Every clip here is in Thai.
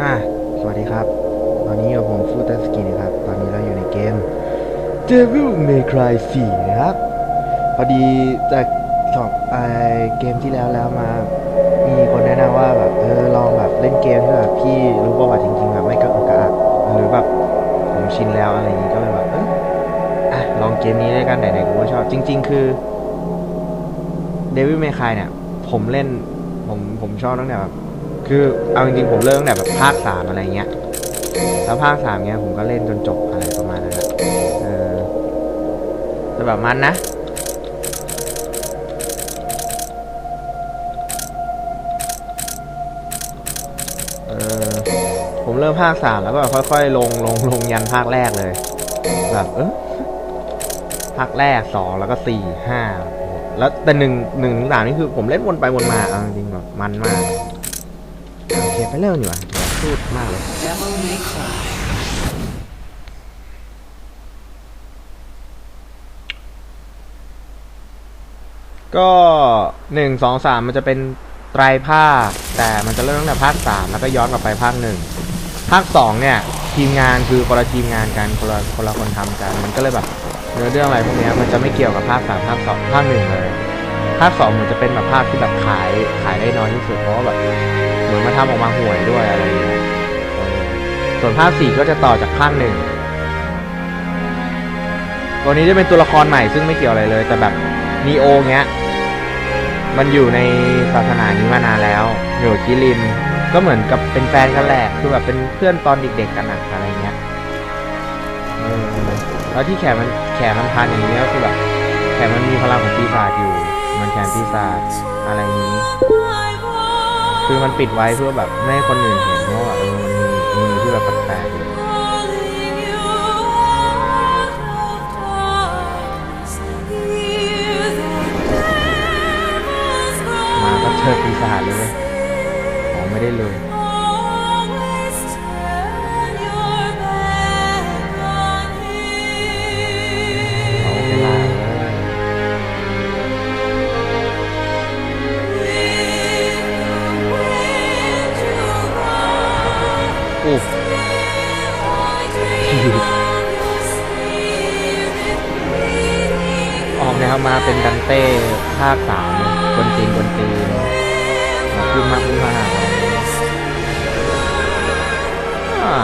อะสวัสดีครับ ตอนนี้กับผมฟูตัสกินะครับ ตอนนี้เราอยู่ในเกม Devil May Cry 4 นะครับ พอดีจากสองไอเกมที่แล้วแล้วมา มีคนแนะนำว่าแบบเออลองแบบเล่นเกมที่แบบพี่รู้ประวัติจริงๆแบบไม่กระอุกกระอักหรือแบบผมชินแล้วอะไรอย่างงี้ก็เลยแบบเอออะลองเกมนี้ด้วยกันไหนๆกูก็ชอบ จริง ๆ คือ Devil May Cry เนี่ย ผมเล่นผมผมชอบตั้งแต่แบบ คือเอาจริงๆผมเริ่มแบบภาคสามอะไรเงี้ย แล้วภาคสามเงี้ยผมก็เล่นจนจบอะไรประมาณนั้นอะเออแต่แบบมันนะเออผมเริ่มภาคสามแล้วก็ค่อยๆ ลงลงลงยันภาคแรกเลย แบบเออภาคแรกสองแล้วก็สี่ห้าแล้วแต่หนึ่งหนึ่งถึงสามนี่คือผมเล่นวนไปวนมาเอาจริงแบบมันมาก โอเคไปเริ่มดีกว่าพูดมากเลยก็หนึ่งสองสามมันจะเป็นไตรภาค แต่มันจะเริ่มตั้งแต่ภาคสามแล้วก็ย้อนกลับไปภาคหนึ่งภาคสองเนี่ย ทีมงานคือคนละทีมงานกันคนละคนละคนทำกัน มันก็เลยแบบเนื้อเรื่องอะไรพวกนี้มันจะไม่เกี่ยวกับภาคสามภาคสองภาคหนึ่งเลย ภาคสองเหมือนจะเป็นแบบภาคที่แบบขายขายได้น้อยที่สุดเพราะว่าแบบ เหมือนมาทำออกมาห่วยด้วยอะไรอย่างเงี้ยส่วนภาคสี่ก็จะต่อจากภาคหนึ่งตัวนี้จะเป็นตัวละครใหม่ซึ่งไม่เกี่ยวอะไรเลย แต่แบบนีโอเงี้ย มันอยู่ในศาสนานี้มานานแล้วอยู่คิริน ก็เหมือนกับเป็นแฟนกันแหละคือแบบเป็นเพื่อนตอนเด็กๆกันอะอะไรเงี้ยแล้วที่แขนมันแขนมันพันอย่างเงี้ยก็คือแบบแขนมันมีพลังของปีศาจอยู่ มันแขนปีศาจอะไรอย่างนี้ คือมันปิดไว้เพื่อแบบไม่ให้คนอื่นเห็นเพราะว่าเออมันมีมือที่แบบแปลกๆอยู่มาก็เจอปีศาจเลยเว้ยอ๋อไม่ได้เลย เต้ภาคสามเลยกวนตีนกวนตีนมาขึ้นมากขึ้นมาอ่า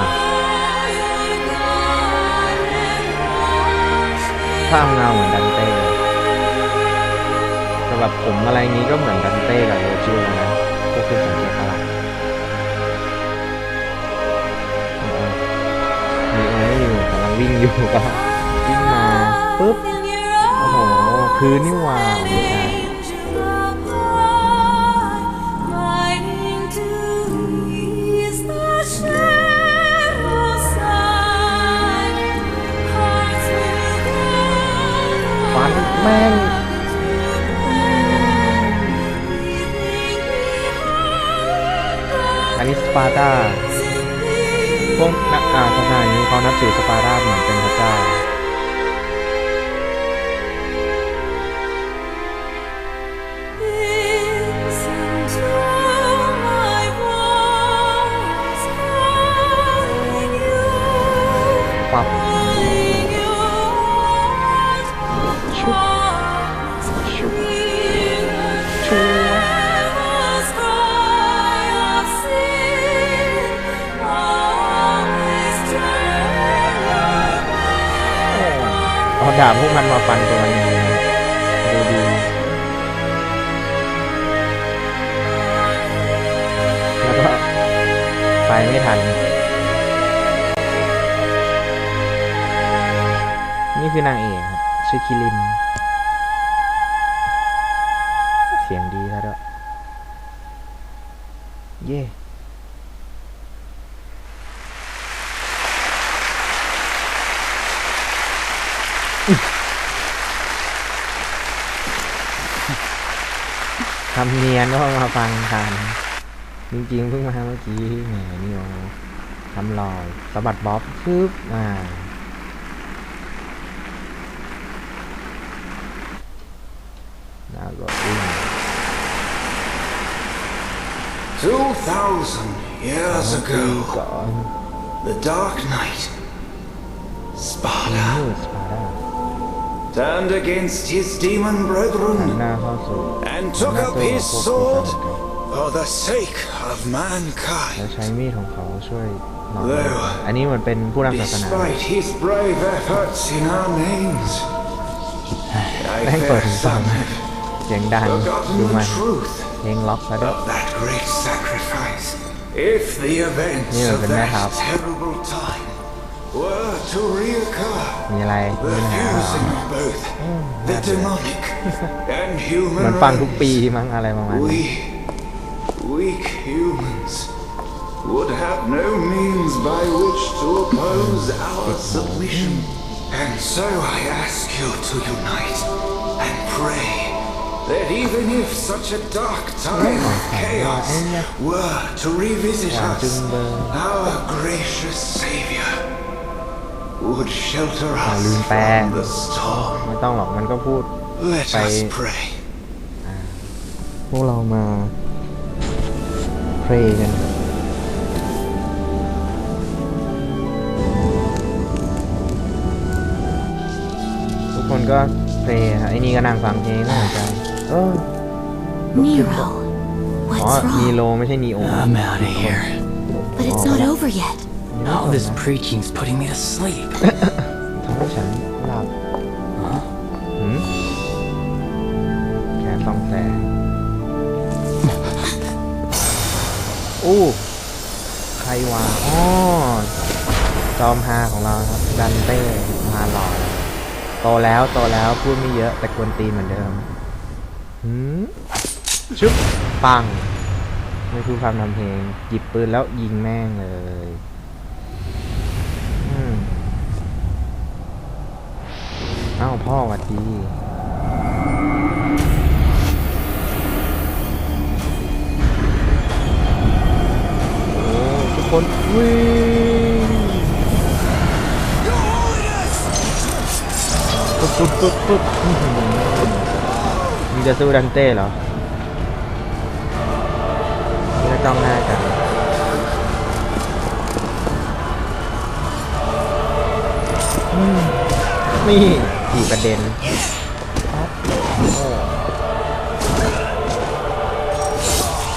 ภาพเงาเหมือนดันเต้สำหรับผมอะไรงี้ก็เหมือนดันเต้กับโรจิลนะพวกคุณสังเกตอะไรมีโอไม่อยู่กำลังวิ่งอยู่ก็ พื้นนี่หว่าฟันแม่งอันนี้สปาร์ตาพวกนักอ่าศาสนานี้เขานับถือสปาร์ตาเหมือนเป็นพระเจ้า คือนางเอกครับชื่อคิริน เสียงดีแล้วด้วยเย่ทำเนียนก็มาฟังกันจริงๆเพิ่งมาเมื่อกี้แหมนี่โอ้ทำลอยสะบัดบ๊อบปึ๊บอ่า Two thousand years ago, the Dark Knight, Sparta, turned against his demon brethren and took up his sword for the sake of mankind. Though, despite his brave efforts in our names, I fell summit. เปิด fear ถึงฟัง some have เสียงดัง forgotten ดู the มัน truth เพลงล็อกแล้วด้วย of that great sacrifice. If the events Yeah, of but that that hap- terrible time were to reoccur, มีอะไรมี the ปัญหา fusing of both the demonic and เหมือน human ฟังทุกปี race, มั้งอะไรประมาณนี้ we, weak humans, would have no means by which to oppose our submission. And so I ask you to unite and pray that even if such a dark time of chaos were to revisit us, our gracious Savior would shelter us from the storm. ไม่ต้องหรอกมันก็พูด Let us pray. พวกเรามา pray กันทุกคนก็ pray ครับไอ้นี่ก็นั่งฟังเพลงไม่สนใจ เออ Nero, อ๋อ what's นี wrong? โรไม่ใช่นีโอ I'm out of here. But it's not over yet. All this preaching's putting me to sleep. ทำให้ฉันหลับหืมแค่ต้องแสงอู้ใครวะอ๋อจอมฮาของเราครับ ดันเต้มาหล่อเลยโตแล้วโตแล้วพูดไม่เยอะแต่ควรตีนเหมือนเดิมหืม ชึบปังไม่พูดคำทำเพลง หยิบปืนแล้วยิงแม่งเลยเอ้าพ่อหวัดดีโอ้ทุกคนวิ่งปุ๊บปุ๊บปุ๊บปุ๊บอื้อหือมึง จะสู้ดันเต้เหรอนี่ก็จ้องหน้ากันอืมนี่สี่ประเด็นปั๊บโอ้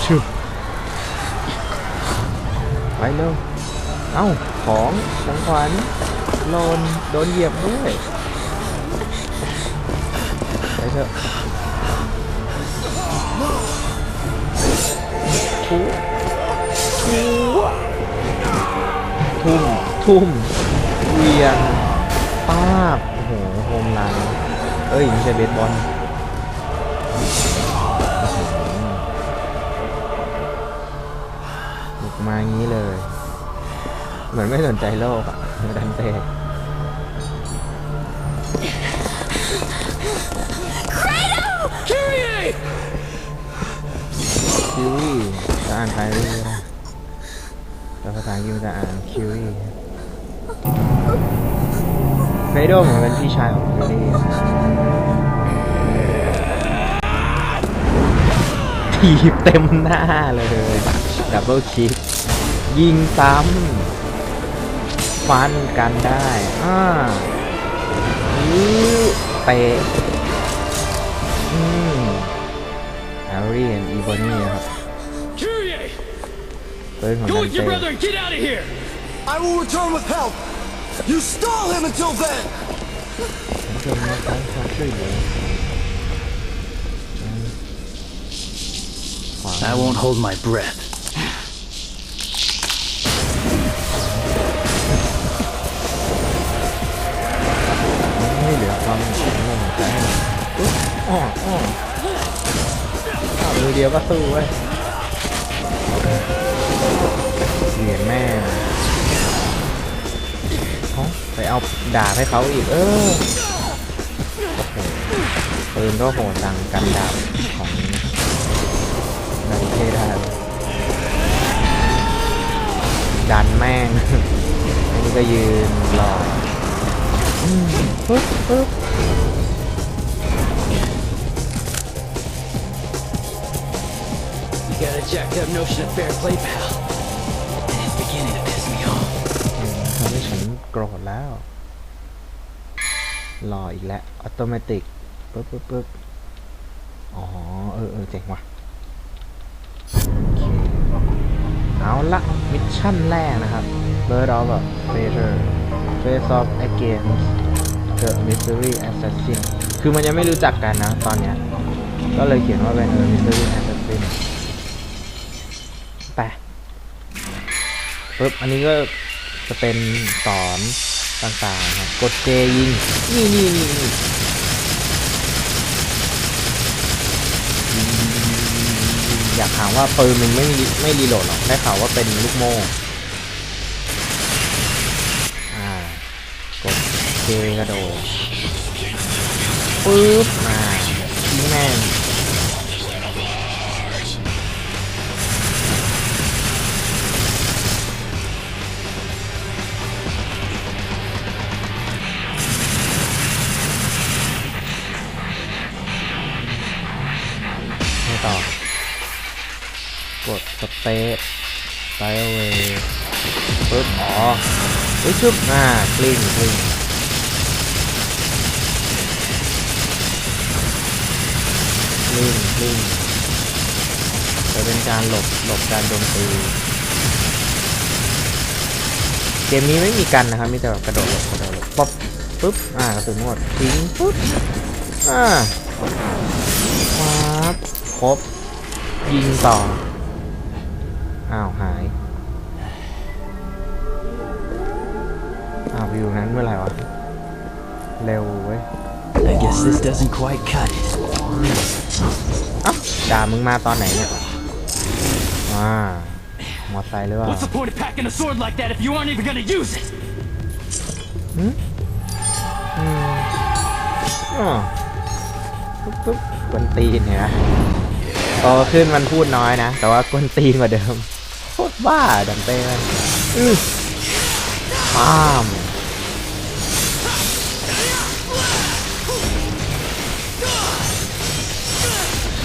ชุบไปเร็ว เอ้า ของของขวัญโลนโดนเหยียบด้วยไปเถอะ ทุทุทุ่ม ทุ่ม เวียนป้าบโอ้โหโฮมรันเอ้ย ไม่ใช่เบสบอลบุกมาอย่างนี้เลย เหมือนไม่สนใจโลกอะดันเต้คิวี่ จะอ่านไทยไม่ได้แต่ภาษาอังกฤษจะอ่านคิวี่เฟโดเหมือนเป็นพี่ชายของคิวี่ทีบเต็มหน้าเลย ดับเบิลคิก ยิงซ้ำฟันกันได้ อ่าอื้อเตะอืมแฮร์รี่และอีโบนี่นะครับ Go ดัน with your เต้ brother and get out of here! I will return with help. You stole him until then. ผมจะมาขอความช่วยเหลือขวา I won't hold my breath. ไม่เหลือความสงบใจให้มันอุ๊ยอ้ออ้ออ้าวมือเดียวก็สู้เว้ย เหรียญแม่เาไปเอาดาบให้เขาอีก เออโอ้โหปืนก็โหดจังกันดาบของดันเทได้เลยดันแม่งอันนี้ก็ยืนรอปึ๊บปึ๊บ You got a jack up notion of fair play, pal. รออีกแล้วออโตเมติกปึ๊บปึ๊บปึ๊บอ๋อ เออเออเจ๋งว่ะเคเอาละ มิชชั่นแรกนะครับ Bird of a Feather Face off against the Mystery Assassin คือมันยังไม่รู้จักกันนะตอนเนี้ย ก็เลยเขียนว่าเป็นเออ Mystery Assassin ไปปึ๊บ อันนี้ก็จะเป็นสอน ต่างๆครับกดเจยิงนี่นี่นี่อยากถามว่าปืนมันไม่ไม่รีโหลดหรอกได้ข่าวว่าเป็นลูกโม่กดเจกระโดดปึ๊บอ่ายิงแม่ง เปซไซเวย์ปึ๊บอ๋อเฮ้ยชึบอ่ากลิ้งกลิ้งกลิ้งกลิ้งจะเป็นการหลบหลบการโจมตีเกมนี้ไม่มีกันนะครับ มีแต่แบบกระโดดหลบกระโดดหลบป๊บปึ๊บ อ่ากระสุนหมดทิ้งปึ๊บ อ่าครับครบยิงต่อ อ้าวหาย อ้าววิวนั้นเมื่อไหร่วะ เร็วเว้ย I guess this doesn't quite cut it. เอ้าด่ามึงมาตอนไหนเนี่ยอ่ามอไซค์หรือเปล่า What's the point of packing a sword like that if you aren't even gonna use it? อ๋อปุ๊บปุ๊บกวนตีนเห็นไหมโตขึ้นมันพูดน้อยนะ แต่ว่ากวนตีนกว่าเดิมโคตร บ้าดันเต้เลยอื้อป้าม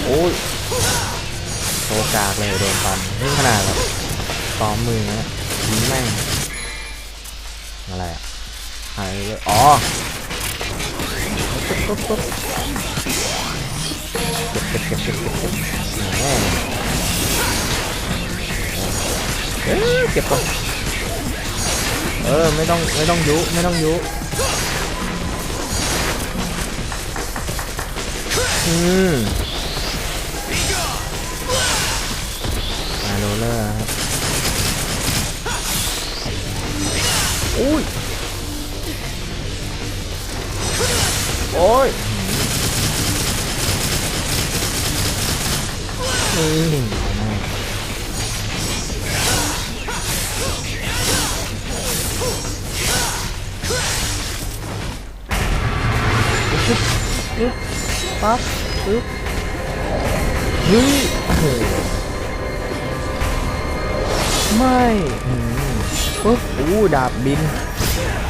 โอ้ยโตกากเลยโดนฟันนี่ขนาดแบบซ้อมมือนะยิงแม่งอะไรอะอะไรเลยอ๋อปุ๊บปุ๊บเก็บเก็บเก็บเก็บเก็บ เก็บแหมเออเก็บก่อนเออไม่ต้องไม่ต้องยุไม่ต้องยุอืมมาโรลเลอร์ครับอุ้ยโอ้ยอื ปั๊บปึ๊บเฮ้ยโอ้โหไม่อืมปึ๊บอู้ดาบบิน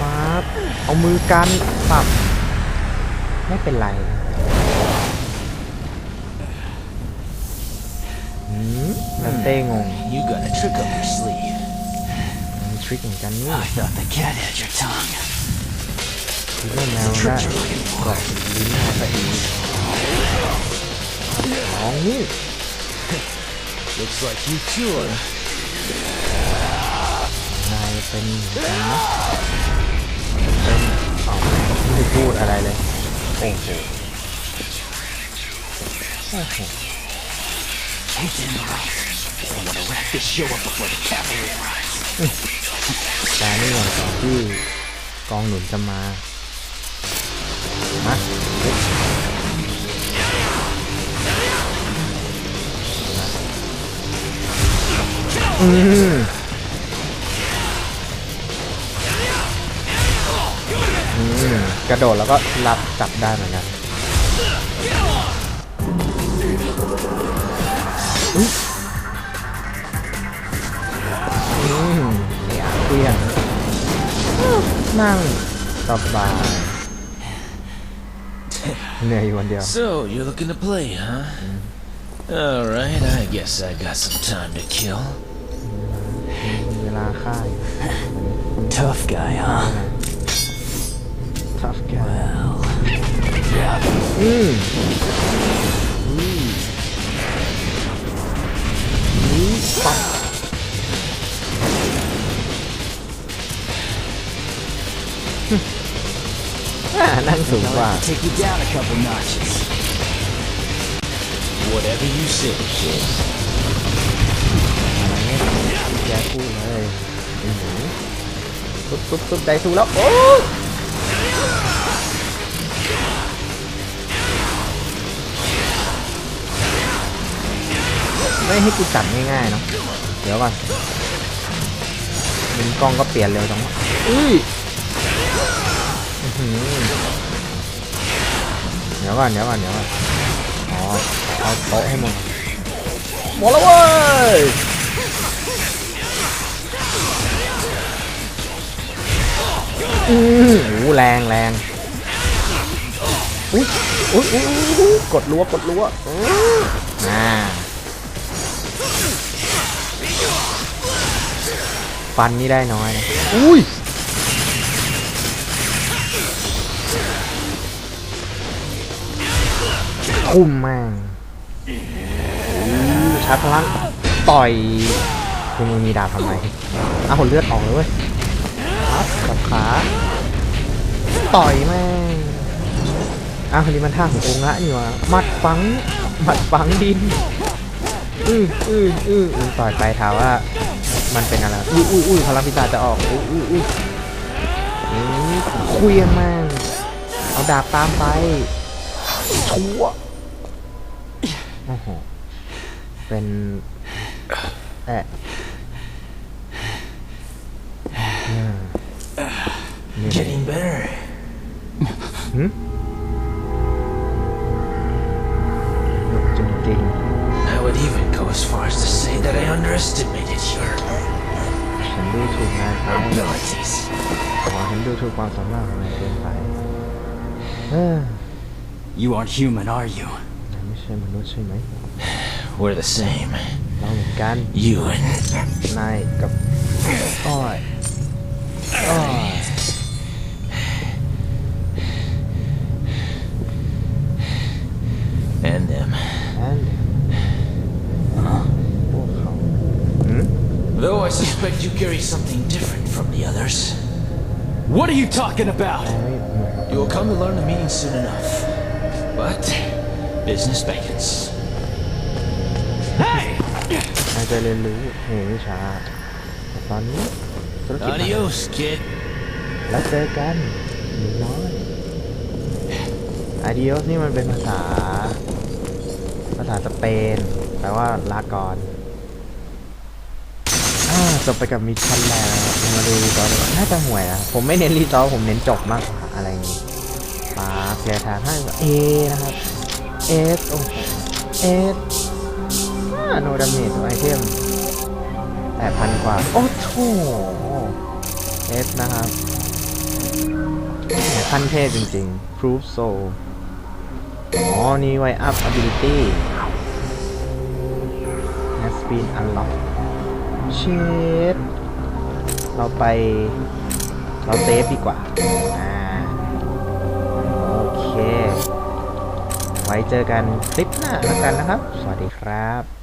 ปั๊บเอามือกันปับไม่เป็นไรหืมแล้วเต้งง You got a trick up your sleeve. มีทริคเหมือนกันนี่ I thought the cat had your tongue. คิดว่าแมวได้กรอกลิ้นมาซะอีก ของนี่ Looks like you cured. นายเป็นเหมือนกันนะเป็นอ๋อไม่ได้พูดอะไรเลยโอ้โหโอ้โห He's in the right. I want to wrap this show up before the cavalry arrives. แต่นี่ก่อนก่อนที่กองหนุนจะมามา อืมอืมกระโดดแล้วก็รับจับได้เหมือนกันอุ๊ยอืมเนี่ยเตี้ยงนั่งสบายเหนื่อยอยู่คนเดียว So, you're looking to play, huh? Alright, I guess I got some time to kill. มีเวลาค่าย Tough guy, huh? tough guy Well, อืมนี่ปับอ่านั่งสูงกว่า Take you down a couple notches. Whatever you say, kid. อะไรเนี่ยแกพูดเลยไอ้หนูตุ๊บตุ๊บตุ๊บได้สู้แล้วโอ้ไม่ให้กูจับง่ายๆเนาะเดี๋ยวก่อนมุมกล้องก็เปลี่ยนเร็วจังวะอุ้ยอื้อหือเดี๋ยวก่อนเดี๋ยวก่อนเดี๋ยวก่อนอ๋อเอาโต๊ะให้หมดหมดแล้วเว้ย อือหูแรงแรงอุ้ยอุ้ยอุ้ยอุ๊ยกดรั้วกดรั้วอื้ออ่าฟันนี่ได้น้อยนะอุ้ยคุ้มแม่งชาร์จพลังต่อยคุณมึงมีดาบทำไมอ้าวเลือดออกเลยเว้ยครับกับ ขาต่อยแม่งอ้าวนี่มันท่าขององค์ละนี่วะมัดฝังมัดฝังดินอืออืออืออือต่อยไปถามว่า มันเป็นอะไรอุ้ยอุ้ยอุ้ยพลังพิศาจจะออกอุ้ยอุ้ยอุ้ยอือคุยแม่งเอาดาบตามไปชั่วโอ้โหเป็นแอ Getting better. หืมหนุกจริง I would even go as far as to say that I underestimated your ๆฉันดูถูกนายไป abilities. ขอฉันดูถูกความสามารถของนายเกินไป เออ You aren't human, are you? นายไม่ใช่มนุษย์ใช่ไหม We're the same. เราเหมือนกัน You and นายกับอ้อยอ้อย carry something different from the others. What are you talking about? ไม่เหมือน You will come to learn the meaning soon enough. But business begins. Hey! นายจะเรียนรู้เหตุวิชาแต่ตอนนี้ธุรกิจ Adios, kid. แล้วเจอกันหนูน้อย Adios นี่มันเป็นภาษา ภาษาสเปน แปลว่าลาก่อนอ่า จบไปกับมิชชั่นแล้วมาดูรีซอสน่าจะห่วยนะผมไม่เน้นรีซอสผมเน้นจบมากกว่าอะไรอย่างงี้มาเคลียร์ทางให้เอนะครับ S โอ้เอสโนดาเมจไอเทมแปดพันกว่า โอ้โห S นะครับแหมขั้นเทพจริงๆ Proof Soul อ๋อ นี่ไว้ up ability has been unlocked เชดเราไป เราเซฟดีกว่า อ่า โอเค ไว้เจอกันคลิปหน้าแล้วกันนะครับ สวัสดีครับ